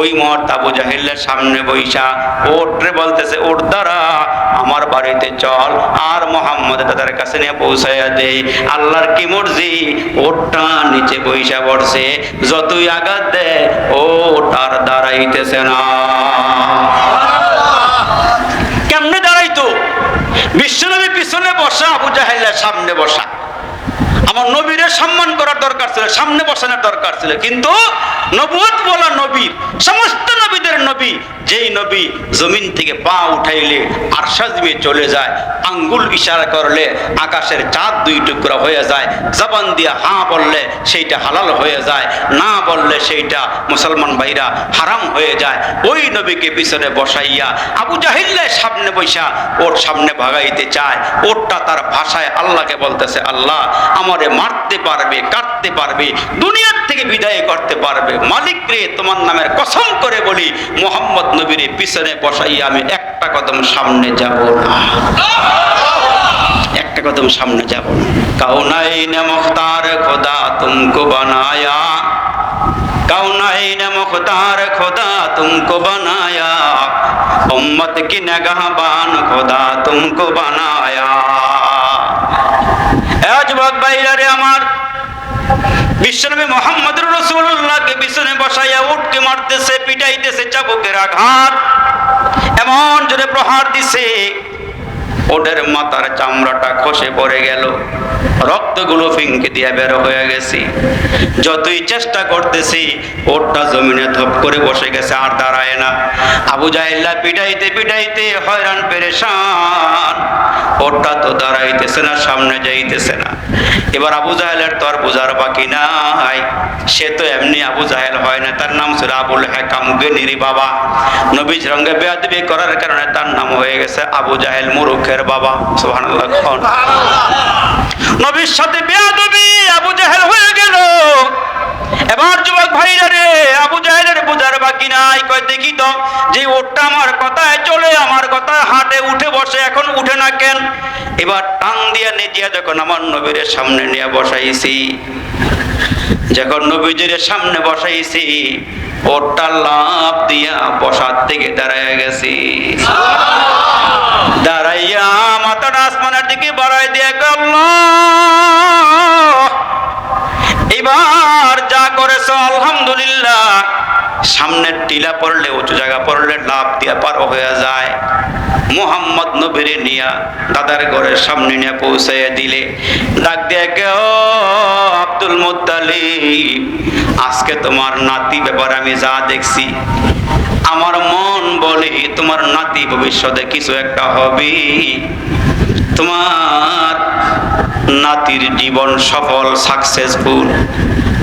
ওই মুহূর্তে আবু জাহিল্লের সামনে বৈশা ওটরে বলতেছে ওর দ্বারা আমার বাড়িতে চল, আর মোহাম্মদ তাদের কাছে নিয়ে পৌঁছাইয়া দে। আল্লাহর কি মর্জি? ওটা নিচে বৈশা পড়ছে যতই আঘাত দে, ও তার দাঁড়াইতেছে না। কেমনে দাঁড়াইতো? বিশ্বনবী পিছনে বসা, আবু জাহেলের সামনে বসা। আমার নবীরের সম্মান করার দরকার ছিল, সামনে বসানোর দরকার ছিল। কিন্তু নবুয়ত বলা নবীর সমস্ত নবীদের নবী, যেই নবী জমিন থেকে পা উঠাইলে আরশাদ দিয়ে চলে যায়, আঙ্গুল ইশারা করলে আকাশের চাঁদ দুই টুকরা হয়ে যায়, জবান দিয়ে হা বললে সেইটা হালাল হয়ে যায়, না বললে সেইটা মুসলমান ভাইরা হারাম হয়ে যায়। ওই নবীকে পিছনে বসাইয়া আবু জাহিল্লায় সামনে বৈশা ওর সামনে ভাগাইতে চায়। ওরটা তার ভাষায় আল্লাহকে বলতেছে, আল্লাহ, আমারে তোমারে মারতে পারবে কাটতে পারবে, দুনিয়ার থেকে বিদায় করতে পারবে। মালিক রে, তোমার নামের কসম করে বলি, মোহাম্মদ নবীর পিছনে বসাই আমি একটা কদম সামনে যাব না। একটা কদম সামনে যাব না। কাউনাই নমখতার খোদা তুমকো বানায়া। কাউনাই নমখতার খোদা তুমকো বানায়া। উম্মত কি নগাহবান খোদা তুমকো বানায়া। এ যুবক ভাইরা রে আমার। বিশ্বনবী মোহাম্মদ রসুল্লাহকে পিছনে বসাইয়া উঠকে মারতেছে, পিটাইতেছে চাবুকের আঘাত। এমন জোরে প্রহার দিছে। ওদের মাথার চামড়াটা খসে পড়ে গেল। রক্তগুলো ফিঙ্কে দিয়ে বের হয়ে গেছি। যতই চেষ্টা করতেছি, ওরটা জমিনে ধপ করে বসে গেছে, আর দাঁড়ায় না। আবু জাহিল্লা পিটাইতে পিটাইতে হয়রান, পেরেশান। ওরটা তো দাঁড়াইতেছে না, সামনে যাইতেছে না। এবার আবু জাহেলের তো আর বোঝার বাকি নাই। সে তো এমনি আবু জাহেল হয় না, তার নাম ছিল আবুল হেকাম গেনিরি বাবা। নবীজ রঙ্গে বেয়াদবি করার কারণে তার নাম হয়ে গেছে আবু জাহেল মুরুখের বাবা, সুবহানাল্লাহ খন নবীর সাথে বেয়াদবি আবু জাহেল হয়ে গেল। এবার যুবক ভাইরা রে, আবু জাহেলের বোঝার বাকি নাই। কয়, দেখি তো, যে ওটা আমার কথায় চলে, আমার কথায় হাটে উঠে বসে, এখন উঠে না কেন? এবার টান দিয়া নেজিয়া যখন আমার নবীর সামনে নিয়ে বসাইছি, যখন নবীজির সামনে বসাইছি ওটা লাভ দিয়া বসার থেকে দাঁড়ায় গেছি। দাঁড়াইয়া মাথাটা আসমানের দিকে বাড়াই দিয়ে গেল। এবার যা করেছ, আলহামদুলিল্লাহ। সামনের টিলা পড়লে, উঁচু জায়গা পড়লে লাভ দিয়ে পার হয়ে যায়। মোহাম্মদ নবীরে নিয়া দাদার ঘরের সামনে নিয়ে পৌঁছাইয়া দিলে। ডাক দিয়ে কেউ আব্দুল মুত্তালিব, আজকে তোমার নাতি ব্যাপার আমি যা দেখছি, আমার মন বলে তোমার নাতি ভবিষ্যতে কিছু একটা হবে। তোমার নাতির জীবন সফল সাকসেসফুল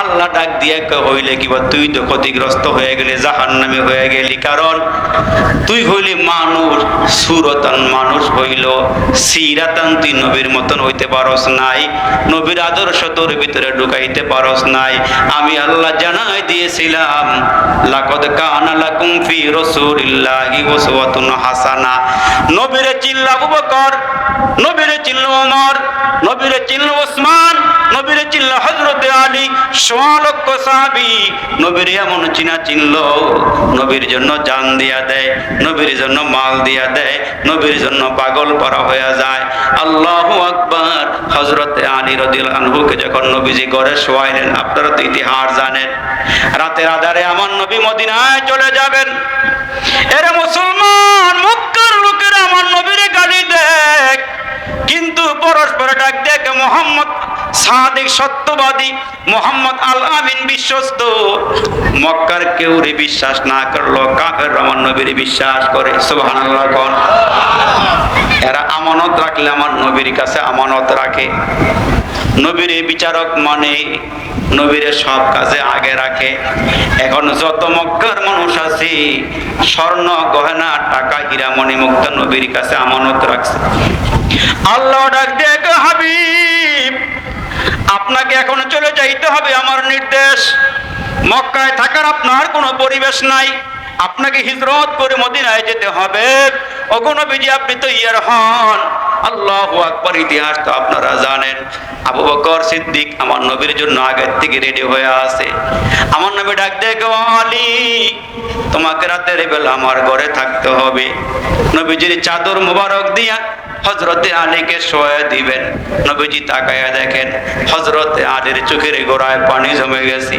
আল্লাহ ডাক দিয়ে হইলে কিবা তুই তো ক্ষতিগ্রস্ত হয়ে গেলি জাহান নামে হয়ে গেলি, কারণ তুই হইলি মানুষ, সুরতন মানুষ হইল, সিরাতান তুই নবীর মতন হইতে পারস নাই, নবীর আদর্শ তোর ভিতরে ঢুকাইতে পারস নাই, আমি আল্লাহ জানাই দিয়েছিলাম, লাকদ কানা লাকুম ফি রাসূলিল্লাহি উসওয়াতুন হাসানা। নবীরে চিল্লা আবু বকর, নবীরে চিল্লা ওমর নবীরে চিল্লা ওসমান, নবীরে চিল্লা হযরত আলী সোয়া সাহাবী, নবীর এমন চিনা চিনল নবীর জন্য জান দিয়া দেয়, নবীর জন্য মাল দিয়া দেয়, নবীর জন্য পাগল করা হয়ে যায়। আল্লাহু আলী রাদিয়াল্লাহু আনহুকে যখন নবীজি ঘরে শোয়াইলেন, আপনারা তো ইতিহাস জানেন, রাতের আধারে আমার নবী মদিনায় চলে যাবেন। এরে মুসলমান, মক্কার লোকেরা আমার নবীরে গালি দেখ কিন্তু পরস্পর ডাক দেখে মোহাম্মদ সাদিক সত্যবাদী মোহাম্মদ আল আমিন বিশ্বস্ত। মক্কার কেউ রে বিশ্বাস না করল, কাফের রহমান নবীর বিশ্বাস করে। কোন। এরা আমানত রাখলে আমার নবীর কাছে আমানত রাখে। নবীর বিচারক মানে নবীরে সব কাজে আগে রাখে। এখন যত মক্কার মানুষ আছে, স্বর্ণ, গহনা, টাকা হীরা মণিমুক্ত নবীর কাছে আমানত রাখছে। আল্লাহ ডাক দেখ হাবিব? আপনাকে এখন চলে যাইতে হবে, আমার নির্দেশ। মক্কায় থাকার আপনার কোনো পরিবেশ নাই। আপনাকে হিজরত করে মদিনায় যেতে হবে। অগণবিজি আপনি তো ইয়ার হন। আল্লাহ আকবর, ইতিহাস তো আপনারা জানেন। আবু বকর সিদ্দিক আমার নবীর জন্য আগের থেকে রেডি হয়ে আছে। আমার নবী ডাক দেখো আলী, তোমাকে রাতের বেলা আমার ঘরে থাকতে হবে। নবীজির চাদর মোবারক দিয়া হজরতে আলীকে শোয়া দিবেন। নবীজি তাকায়া দেখেন হজরতে আলীর চোখের গোড়ায় পানি জমে গেছি।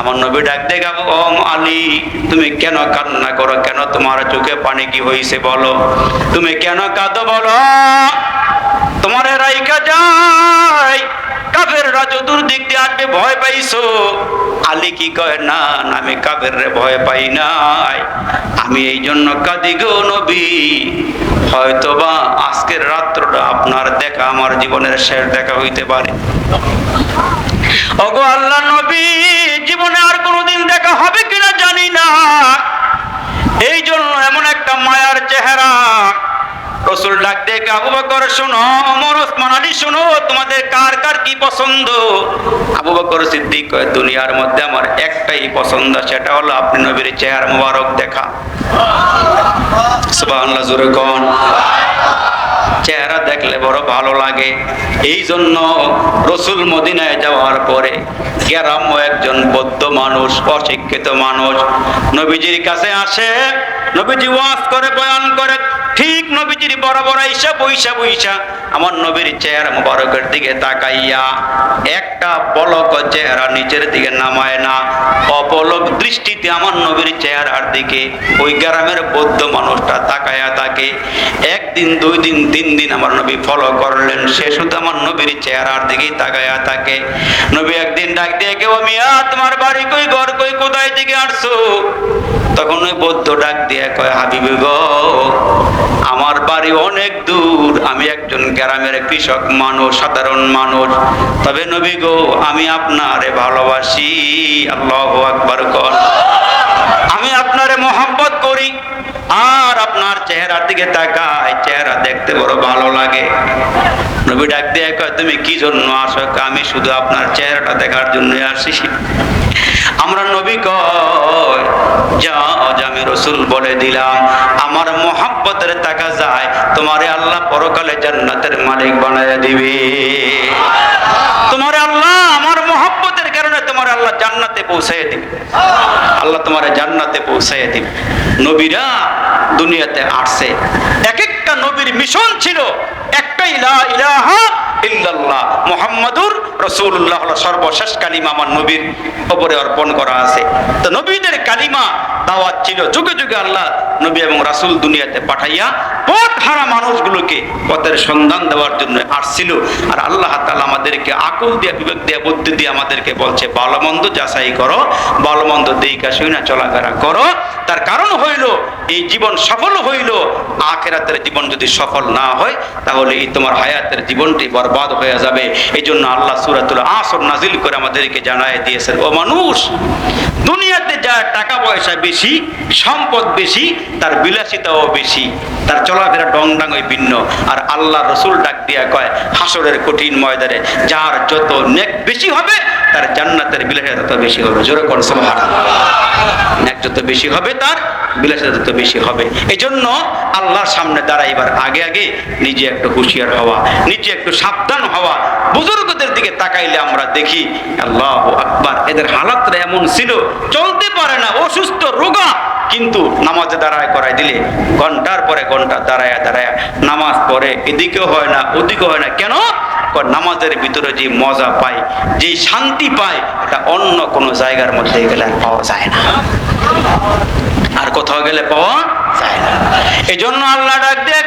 আমার নবী ডাক দেখে ওম আলী, তুমি কেন কান্না করো? কেন তোমার চোখে পানি কি হয়েছে বলো? তুমি কেন কাঁদো বলো? তোমার রাইকা যায়। কাফেররা ভয় পাইছো? আলী কি কয়, না আমি কাফের ভয় পাই নাই। আমি এই জন্য কাঁদি গো নবী। হয়তোবা আজকের রাত্রটা আপনার দেখা, আমার জীবনের শেষ দেখা হইতে পারে। ওগো আল্লাহ নবী, জীবনে আর কোনোদিন দেখা হবে কিনা জানি না। এই জন্য এমন একটা মায়ার চেহারা রসুল ডাক দেখে আবু বকর, শোনো অমর ওসমান আলী, শোনো, তোমাদের কার কার কি পছন্দ? আবু বকর সিদ্দিক দুনিয়ার মধ্যে আমার একটাই পছন্দ, সেটা হলো আপনি নবীর চেহারা মুবারক দেখা। সুবহানাল্লাহ, জোরে কোন। চেহারা দেখলে বড় ভালো লাগে। এই জন্য রসুল মদিনায় যাওয়ার পরে গ্রাম্য একজন বৌদ্ধ মানুষ, অশিক্ষিত মানুষ, নবীজির কাছে আসে, নবীজি ওয়াজ করে, বয়ান করে, ঠিক নবীজির বড় বড় ইসা বইসা বইসা আমার নবীর চেহারা মুবারকের দিকে তাকাইয়া একটা পলক চেহারা নিচের দিকে নামায় না। অপলক দৃষ্টিতে আমার নবীর চেহারার দিকে ওই গ্রামের বৌদ্ধ মানুষটা তাকায়া থাকে। একদিন, দুই দিন তিন দিন আমার নবী ফলো করলেন। সে শুধু আমার নবীর চেহারার দিকেই তাকায়া থাকে। নবী একদিন ডাক দিয়ে, কেউ মিয়া তোমার বাড়ি কই ঘর কই? কোথায় দিকে আসছো? তখন ওই বৌদ্ধ ডাক দিয়ে কয়, হাবিবি গো, আমার বাড়ি অনেক দূর। আমি একজন গ্রামের কৃষক মানুষ, সাধারণ মানুষ। তবে নবী গো, আমি আপনারে ভালোবাসি। আল্লাহ আকবর কর আমি আপনারে মোহাম্মত করি। আর আপনার চেহারার দিকে তাকাই চেহারা দেখতে বড় ভালো লাগে। নবী ডাক দিয়ে কয়, তুমি কি জন্য আসো? আমি শুধু আপনার চেহারাটা দেখার জন্য আসি। আমরা নবী কয় রসুল বলে দিলাম। আমার মোহাব্বতের টাকা যায় তোমারে আল্লাহ পরকালে জান্নাতের মালিক বানায় দিবে। তোমারে আল্লাহ আমার মোহাব্বতের কারণে তোমার আল্লাহ জান্নাতে পৌঁছায় দিবে। আল্লাহ তোমার জান্নাতে পৌঁছায় দিবে। নবীরা দুনিয়াতে আসছে। এক একটা নবীর মিশন ছিল একটাই ইলাহা ইল্লাল্লাহ হলো সর্বশেষ কালিমা আমার নবীর উপরে অর্পণ করা আছে। তো নবীদের কালিমা দাওয়াত ছিল। যুগে যুগে আল্লাহ নবী এবং রাসূল দুনিয়াতে পাঠাইয়া হারা মানুষগুলোকে পথের সন্ধান দেওয়ার জন্য আসছিল। আর আল্লাহ তালা আমাদেরকে আকল দিয়ে, বিবেক দিয়ে, বুদ্ধি দিয়ে আমাদেরকে বলছে ভালো মন্দ যাচাই করো ভালো মন্দ দিকা শুই না চলাফেরা করো। তার কারণ হইল, এই জীবন সফল হইল, আখেরাতের জীবন যদি সফল না হয়, তাহলে এই তোমার হায়াতের জীবনটি বরবাদ হয়ে যাবে। এই জন্য আল্লাহ সুরাতুল আসর নাজিল করে আমাদেরকে জানায় দিয়েছেন, ও মানুষ, দুনিয়াতে যার টাকা পয়সা বেশি, সম্পদ বেশি, তার বিলাসিতাও বেশি, তার চলাফেরা ডং ডাং ভিন্ন। আর আল্লাহ রসুল ডাক দিয়া কয়, হাসরের কঠিন ময়দানে যার যত নেক বেশি হবে, তার জান্নাতের বিলাসিতা তত বেশি হবে। জোরে কোন নেক যত বেশি হবে, তার বিলাসিতা তত বেশি হবে। এই জন্য আল্লাহর সামনে দাঁড়াইবার আগে আগে নিজে একটু হুঁশিয়ার হওয়া, নিজে একটু সাবধান হওয়া, বুজুর্গদের দিকে তাকাইলে আমরা দেখি, আল্লাহ আকবার, এদের হালাতটা এমন ছিল, চলতে পারে না, অসুস্থ রোগা। কিন্তু নামাজে দাঁড়ায় করাই দিলে, ঘণ্টার পরে ঘণ্টা দাঁড়ায় দাঁড়ায় নামাজ পড়ে, এদিকেও হয় না, ওদিকেও হয় না। কেন? নামাজের ভিতরে যে মজা পায়, যে শান্তি পায়, এটা অন্য কোনো জায়গার মধ্যে গেলে পাওয়া যায় না। আর কোথাও গেলে পাওয়া যায় না। এই জন্য আল্লাহ ডাক দিয়ে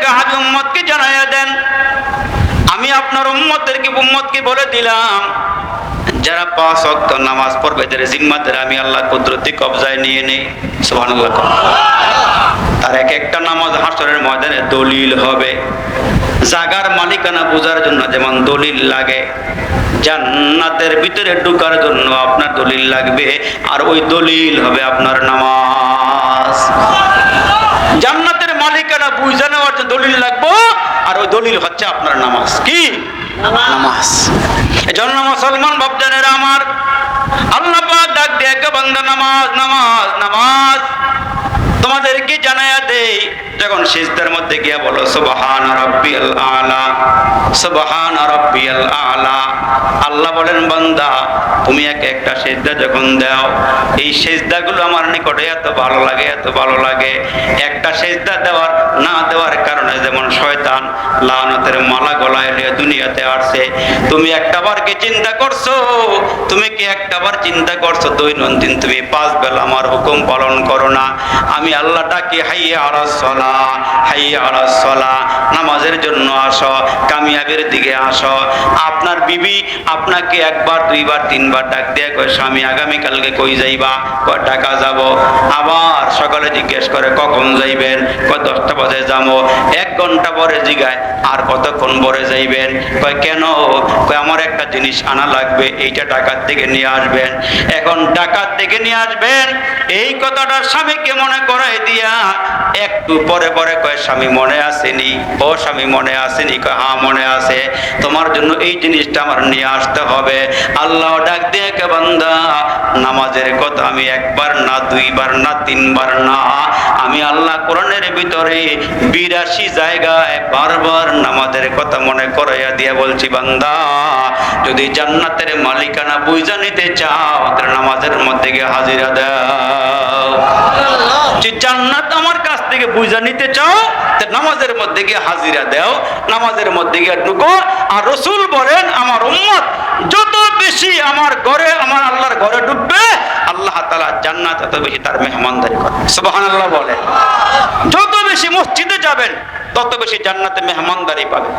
উম্মতকে জানাইয়া দেন। আমি আপনার উম্মতেরকে উম্মতকে বলে দিলাম যারা পাঁচ অক্ত নামাজ পড়বে এদের জিম্মাদের আমি আল্লাহ কুদরতি কবজায় নিয়ে নেই। সুবহানাল্লাহ। তার এক একটা নামাজ হাসরের ময়দানে দলিল হবে। জাগার মালিকানা বোঝার জন্য যেমন দলিল লাগে, জান্নাতের ভিতরে ঢুকার জন্য আপনার দলিল লাগবে, আর ওই দলিল হবে আপনার নামাজ। জান্নাতের মালিকানা বুঝে নেওয়ার জন্য দলিল লাগবো, আর ওই দলিল হচ্ছে আপনার নামাজ। কি? নামাজ। এজন্য মুসলমান বাপজানেরা আমার আল্লাহ পাক ডাক দিয়ে বান্দা নামাজ নামাজ নামাজ তোমাদেরকে জানায়া যখন সিজদার মধ্যে গিয়া বলো, সুবহান রাব্বিয়াল আলা, সুবহান রাব্বিয়াল আলা, আল্লাহ বলেন, বান্দা, তুমি এক একটা সেজদা যখন দাও, এই সেজদাগুলো আমার নিকটে এত ভালো লাগে, এত ভালো লাগে। একটা সেজদা দেওয়ার, না দেওয়ার কারণে যেমন শয়তান লানতের মালা গলায় লিয়ে দুনিয়াতে আসছে। তুমি একটাবার কি চিন্তা করছ? তুমি কি একটাবার চিন্তা করছ? দৈনন্দিন তুমি পাঁচ বেলা আমার হুকুম পালন করো না। আমি আল্লাহ ডাকি হাইয়া নামাজের জন্য আসো, কামিয়াবের দিকে আসো। আপনার বিবি আপনাকে একবার, দুইবার, তিনবার ডাক দিয়ে কয়, স্বামী, আগামীকালকে কই যাইবা? কয় টাকা যাব। আবার সকালে জিজ্ঞেস করে, কখন যাইবেন? কয়, দশটা বাজে যাব। এক ঘণ্টা পরে জিগায়, আর কতক্ষণ পরে যাইবেন? কয়, কেন? কয়, আমার একটা জিনিস আনা লাগবে, এইটা টাকার থেকে নিয়ে আসবেন। এখন টাকার থেকে নিয়ে আসবেন, এই কথাটা স্বামীকে মনে করাই দিয়া একটু পরে পরে কয়, স্বামী মনে আসেনি। ও স্বামী মনে আসেনি। কয় হ্যাঁ মনে আছে। তোমার জন্য এই জিনিসটা আমার নিয়ে আসতে হবে। আল্লাহ ডাক দিয়ে কে বান্দা, নামাজের কথা আমি একবার না, দুইবার না, তিনবার না, আমি আল্লাহ কোরআনের ভিতরে বিরাশি জায়গায় বারবার নামাজের কথা মনে করাইয়া দিয়ে বলছি, বান্দা, যদি জান্নাতের মালিকানা বুঝা নিতে চাও, তাহলে নামাজের মধ্যে গিয়ে হাজিরা দাও। জান্নাত আমার কাছ থেকে বুঝা নিতে চাও নামাজের মধ্যে গিয়ে হাজিরা দাও, নামাজের মধ্যে গিয়ে ঢুকো, আর রসুল বলেন, আমার উম্মত, যত বেশি আমার ঘরে, আমার আল্লাহর ঘরে ঢুকবে, আল্লাহ তালা জান্নাত এত বেশি তার মেহমানদারি করে সুবাহান আল্লাহ বলে মসজিদে যাবেন, তত বেশি জান্নাতে মেহমানদারি পাবে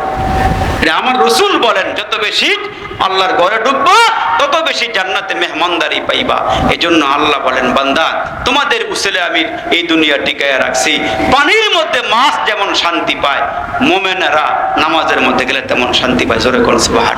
এটা আমার রসুল বলেন, যত বেশি আল্লাহর ঘরে ঢুকবো, তত বেশি জান্নাতে মেহমানদারি পাইবা। এই জন্য আল্লাহ বলেন, বান্দা, তোমাদের উসেলে আমি এই দুনিয়া টিকায় রাখছি। পানির মধ্যে মাছ যেমন শান্তি পায়, মোমেনারা নামাজের মধ্যে গেলে তেমন শান্তি পায়। জোরে সুবহান